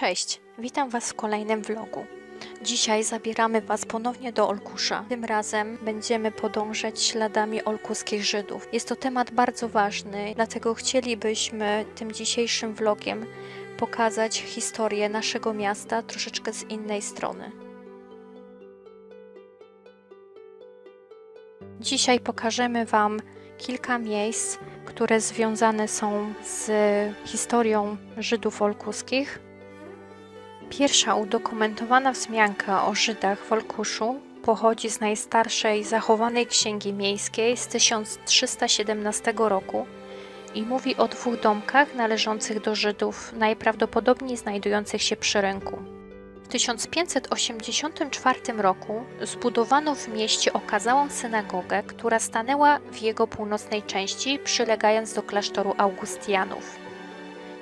Cześć, witam Was w kolejnym vlogu. Dzisiaj zabieramy Was ponownie do Olkusza. Tym razem będziemy podążać śladami olkuskich Żydów. Jest to temat bardzo ważny, dlatego chcielibyśmy tym dzisiejszym vlogiem pokazać historię naszego miasta troszeczkę z innej strony. Dzisiaj pokażemy Wam kilka miejsc, które związane są z historią Żydów olkuskich. Pierwsza udokumentowana wzmianka o Żydach w Olkuszu pochodzi z najstarszej zachowanej księgi miejskiej z 1317 roku i mówi o dwóch domkach należących do Żydów, najprawdopodobniej znajdujących się przy rynku. W 1584 roku zbudowano w mieście okazałą synagogę, która stanęła w jego północnej części, przylegając do klasztoru Augustianów.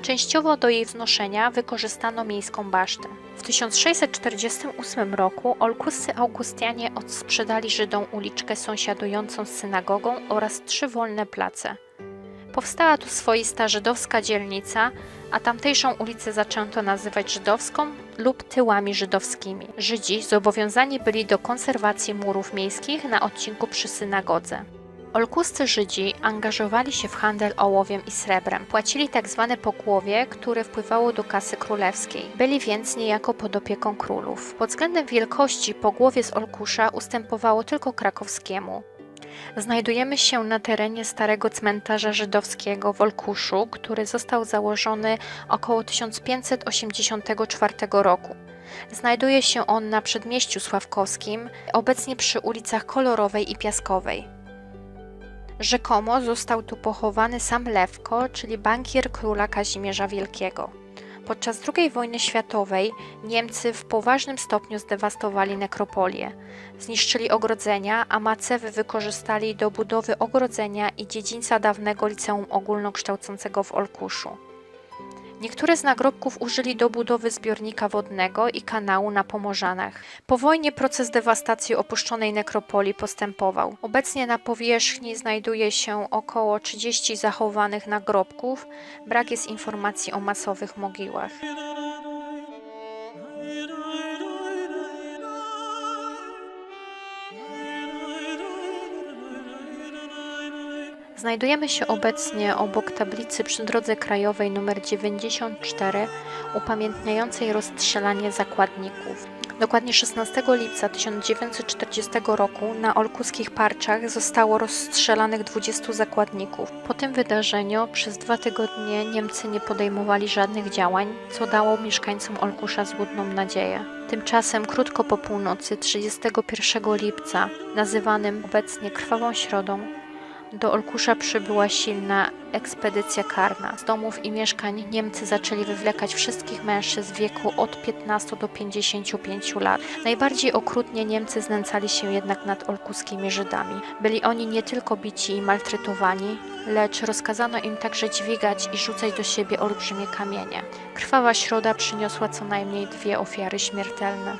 Częściowo do jej wznoszenia wykorzystano miejską basztę. W 1648 roku olkuscy Augustianie odsprzedali Żydom uliczkę sąsiadującą z synagogą oraz trzy wolne place. Powstała tu swoista żydowska dzielnica, a tamtejszą ulicę zaczęto nazywać żydowską lub tyłami żydowskimi. Żydzi zobowiązani byli do konserwacji murów miejskich na odcinku przy synagodze. Olkuscy Żydzi angażowali się w handel ołowiem i srebrem. Płacili tak zwane pokłowie, które wpływało do kasy królewskiej. Byli więc niejako pod opieką królów. Pod względem wielkości pogłowie z Olkusza ustępowało tylko krakowskiemu. Znajdujemy się na terenie starego cmentarza żydowskiego w Olkuszu, który został założony około 1584 roku. Znajduje się on na przedmieściu Sławkowskim, obecnie przy ulicach Kolorowej i Piaskowej. Rzekomo został tu pochowany sam Lewko, czyli bankier króla Kazimierza Wielkiego. Podczas II wojny światowej Niemcy w poważnym stopniu zdewastowali nekropolię. Zniszczyli ogrodzenia, a Macewy wykorzystali do budowy ogrodzenia i dziedzińca dawnego liceum ogólnokształcącego w Olkuszu. Niektóre z nagrobków użyli do budowy zbiornika wodnego i kanału na Pomorzanach. Po wojnie proces dewastacji opuszczonej nekropolii postępował. Obecnie na powierzchni znajduje się około 30 zachowanych nagrobków. Brak jest informacji o masowych mogiłach. Znajdujemy się obecnie obok tablicy przy drodze krajowej nr 94 upamiętniającej rozstrzelanie zakładników. Dokładnie 16 lipca 1940 roku na olkuskich parczach zostało rozstrzelanych 20 zakładników. Po tym wydarzeniu przez dwa tygodnie Niemcy nie podejmowali żadnych działań, co dało mieszkańcom Olkusza złudną nadzieję. Tymczasem krótko po północy 31 lipca, nazywanym obecnie Krwawą Środą, do Olkusza przybyła silna ekspedycja karna. Z domów i mieszkań Niemcy zaczęli wywlekać wszystkich mężczyzn w wieku od 15 do 55 lat. Najbardziej okrutnie Niemcy znęcali się jednak nad olkuskimi Żydami. Byli oni nie tylko bici i maltretowani, lecz rozkazano im także dźwigać i rzucać do siebie olbrzymie kamienie. Krwawa środa przyniosła co najmniej dwie ofiary śmiertelne.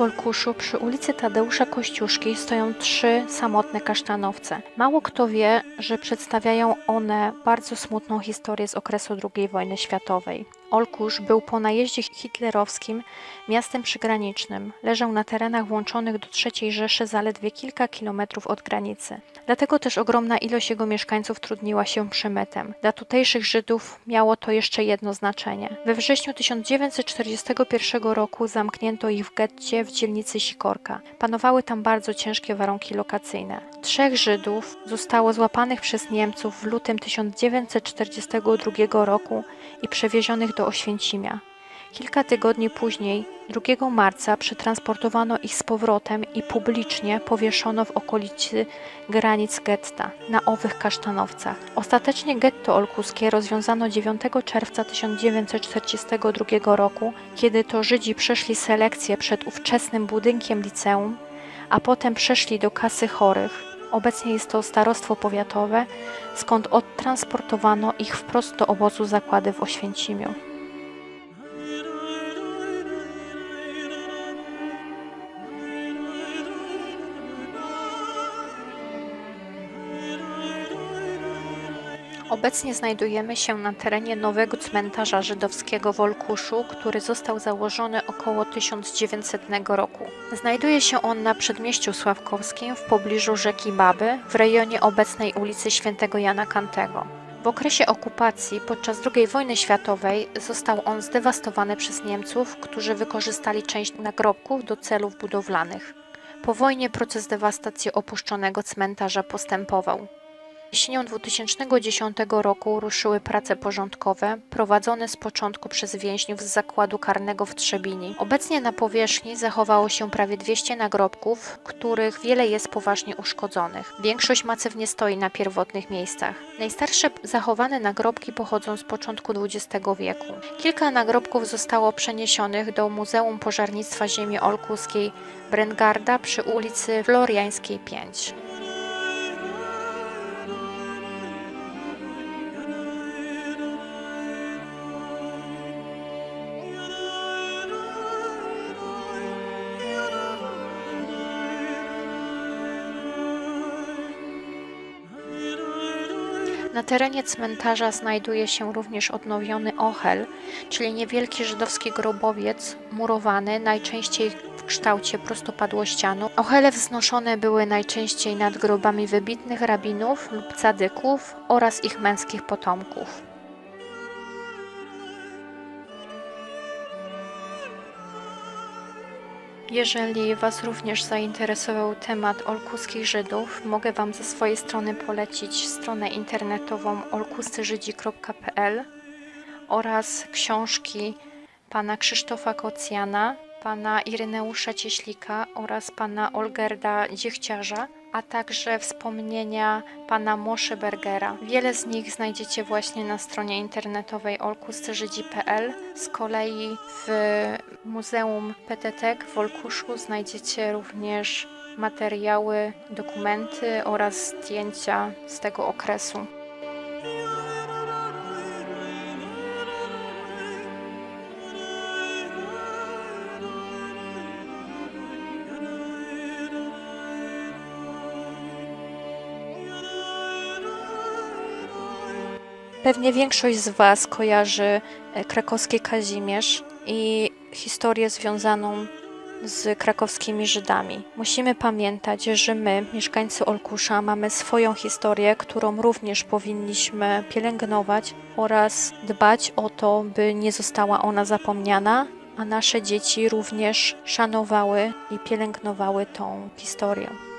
Olkuszu przy ulicy Tadeusza Kościuszki stoją trzy samotne kasztanowce. Mało kto wie, że przedstawiają one bardzo smutną historię z okresu II wojny światowej. Olkusz był po najeździe hitlerowskim miastem przygranicznym. Leżał na terenach włączonych do III Rzeszy zaledwie kilka kilometrów od granicy. Dlatego też ogromna ilość jego mieszkańców trudniła się przemytem. Dla tutejszych Żydów miało to jeszcze jedno znaczenie. We wrześniu 1941 roku zamknięto ich w getcie w dzielnicy Sikorka. Panowały tam bardzo ciężkie warunki lokacyjne. Trzech Żydów zostało złapanych przez Niemców w lutym 1942 roku i przewiezionych do Oświęcimia. Kilka tygodni później, 2 marca, przetransportowano ich z powrotem i publicznie powieszono w okolicy granic getta, na owych kasztanowcach. Ostatecznie getto olkuskie rozwiązano 9 czerwca 1942 roku, kiedy to Żydzi przeszli selekcję przed ówczesnym budynkiem liceum, a potem przeszli do kasy chorych. Obecnie jest to starostwo powiatowe, skąd odtransportowano ich wprost do obozu zakłady w Oświęcimiu. Obecnie znajdujemy się na terenie nowego cmentarza żydowskiego w Olkuszu, który został założony około 1900 roku. Znajduje się on na przedmieściu Sławkowskim w pobliżu rzeki Baby w rejonie obecnej ulicy Świętego Jana Kantego. W okresie okupacji podczas II wojny światowej został on zdewastowany przez Niemców, którzy wykorzystali część nagrobków do celów budowlanych. Po wojnie proces dewastacji opuszczonego cmentarza postępował. Jesienią 2010 roku ruszyły prace porządkowe prowadzone z początku przez więźniów z zakładu karnego w Trzebini. Obecnie na powierzchni zachowało się prawie 200 nagrobków, których wiele jest poważnie uszkodzonych. Większość masyw nie stoi na pierwotnych miejscach. Najstarsze zachowane nagrobki pochodzą z początku XX wieku. Kilka nagrobków zostało przeniesionych do Muzeum Pożarnictwa Ziemi Olkuskiej Brengarda przy ulicy Floriańskiej 5. Na terenie cmentarza znajduje się również odnowiony ochel, czyli niewielki żydowski grobowiec murowany, najczęściej w kształcie prostopadłościanu. Ochele wznoszone były najczęściej nad grobami wybitnych rabinów lub cadyków oraz ich męskich potomków. Jeżeli Was również zainteresował temat olkuskich Żydów, mogę Wam ze swojej strony polecić stronę internetową olkuscyżydzi.pl oraz książki pana Krzysztofa Kocjana, pana Ireneusza Cieślika oraz pana Olgerda Dziechciarza, a także wspomnienia pana Moshe Bergera. Wiele z nich znajdziecie właśnie na stronie internetowej olkuscyżydzi.pl. Z kolei w Muzeum PTT w Olkuszu znajdziecie również materiały, dokumenty oraz zdjęcia z tego okresu. Pewnie większość z Was kojarzy e, krakowski Kazimierz i historię związaną z krakowskimi Żydami. Musimy pamiętać, że my, mieszkańcy Olkusza, mamy swoją historię, którą również powinniśmy pielęgnować oraz dbać o to, by nie została ona zapomniana, a nasze dzieci również szanowały i pielęgnowały tą historię.